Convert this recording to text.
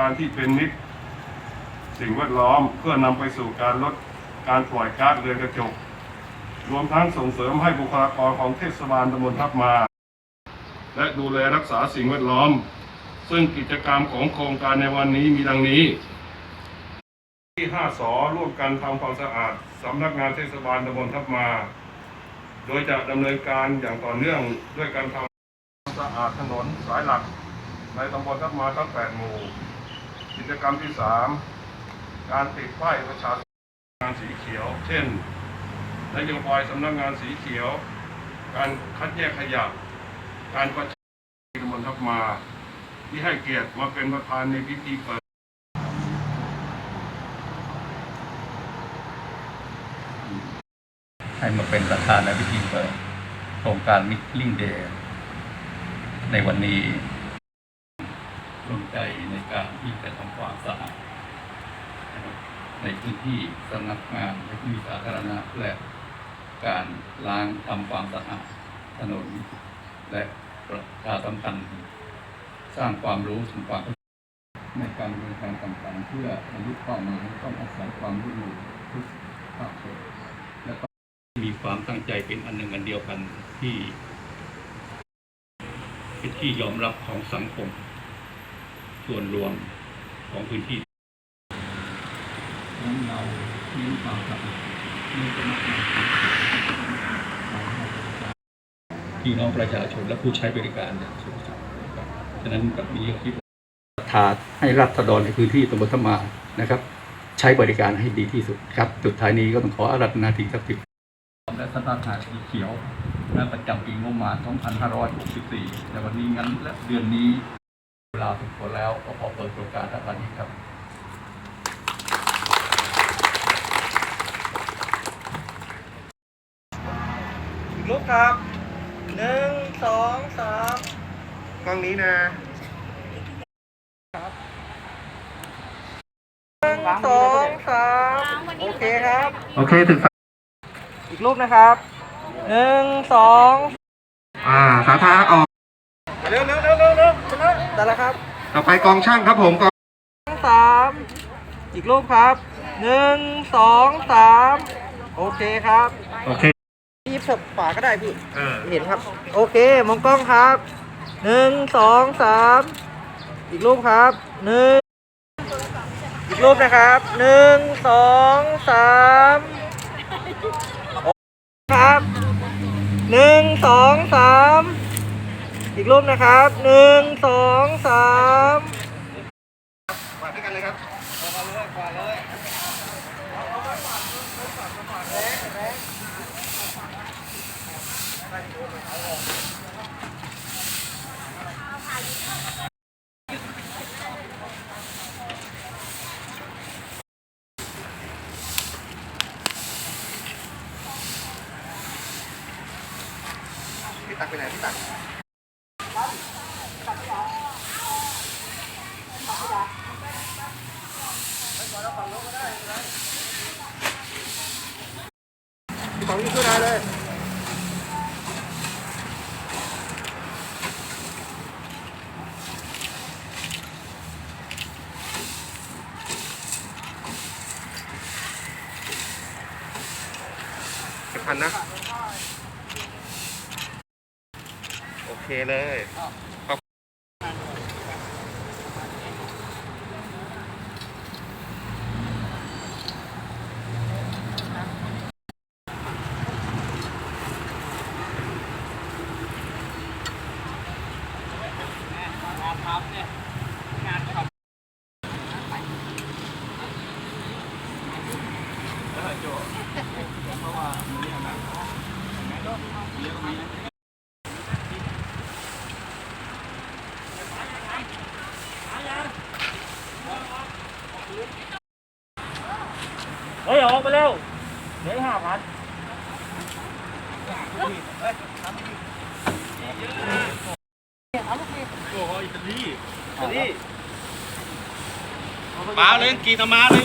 การที่เป็นมิตรสิ่งแวดล้อมเพื่อนำไปสู่การลดการปล่อยก๊าซเรือนกระจก รวมทั้งส่งเสริมให้บุคลากรของเทศบาลตำบลทับมา และดูแลรักษาสิ่งแวดล้อม ซึ่งกิจกรรมของโครงการในวันนี้มีดังนี้ ที่ 5สอร่วมกันทำความสะอาดสำนักงานเทศบาลตำบลทับมา โดยจะดำเนินการอย่างต่อเนื่องด้วยการทำความสะอาดถนนสายหลัก ในตำบลทับมาทั้ง8หมู่ กิจกรรมที่3การติดป้ายประชาสัมพันธ์งานสีเขียว เช่นนโยบายสำนักงานสีเขียว การคัดแยกขยะ การประชุมตำบลทับมา ที่ให้เกียรติมาเป็นประธานในพิธีเปิดให้มาเป็นประธานในพิธีเปิดโครงการมิ l ลิงเดย์ในวันนี้ ร่วมใจในการที่จะทำความสะอาดในพื้นที่สำนักงานในพื้นที่สาธารณะและการล้างทำความสะอาดถนน และประชาสัมพันธ์สร้างความรู้ถึงความเข้ในการดำเนินการต่างๆ เพื่อบรรลุเป้าหมายต้องอาศัยความร่วมมือทุกภาคส่วนและก็มีความตั้งใจเป็นอันหนึ่งอันเดียวกันที่ เป็นที่ยอมรับของสังคม ส่วนรวมของพื้นที่นั้นเราเน้นความสะอาดเน้นสมัครงานพี่น้องประชาชนและผู้ใช้บริการอย่างสูงสุดนะครับฉะนั้นแบบนี้ที่ทาให้รัฐดรในพื้นที่ตำบลธรรมานะครับ ใช้บริการให้ดีที่สุดครับสุดท้ายนี้ก็ต้องขออารัธนาสิ่งศักดิ์สิทธิ์และสถานการสีเขียวและประจำปีงบประมาณ 2564ในวันนี้งั้นและเดือนนี้เว ลาทุกคนแล้วก็ขอเปิดโครงการรับนี้ครับอีกรูปครับหนึ่งสองสามกล้องนี้นะหนึ่งสองสามโอเคครับ โอเคถึงอีกรูปนะครับหนึ่งสองอ่าสาธารณะออกเร็วเร็วเร็วเร็วเร็ว ได้แล้วครับต่อไปกองช่างครับผมกองหนึ่งสามอีกรูปครับหนึ่งสองสามโอเคครับโอเคหยิบศพฝาก็ได้พี่เออเห็นครับ โอเคมองกล้องครับหนึ่งสองสามอีกรูปครับหนึ่งอีกรูปนะครับหนึ่งสองสามโอเคครับหนึ่งสองสาม อีกรูปนะครับหนึ่งสองสามมาด้วยกันเลยครับพี่ตักไปไหนพี่ตัก พี่ของยิ่งขึ้นมาเลยพันนะ โอเคเลย เฮ้ย ออกไปเร็วเหลือห้าพัน มาเลยกี่ตมาเลย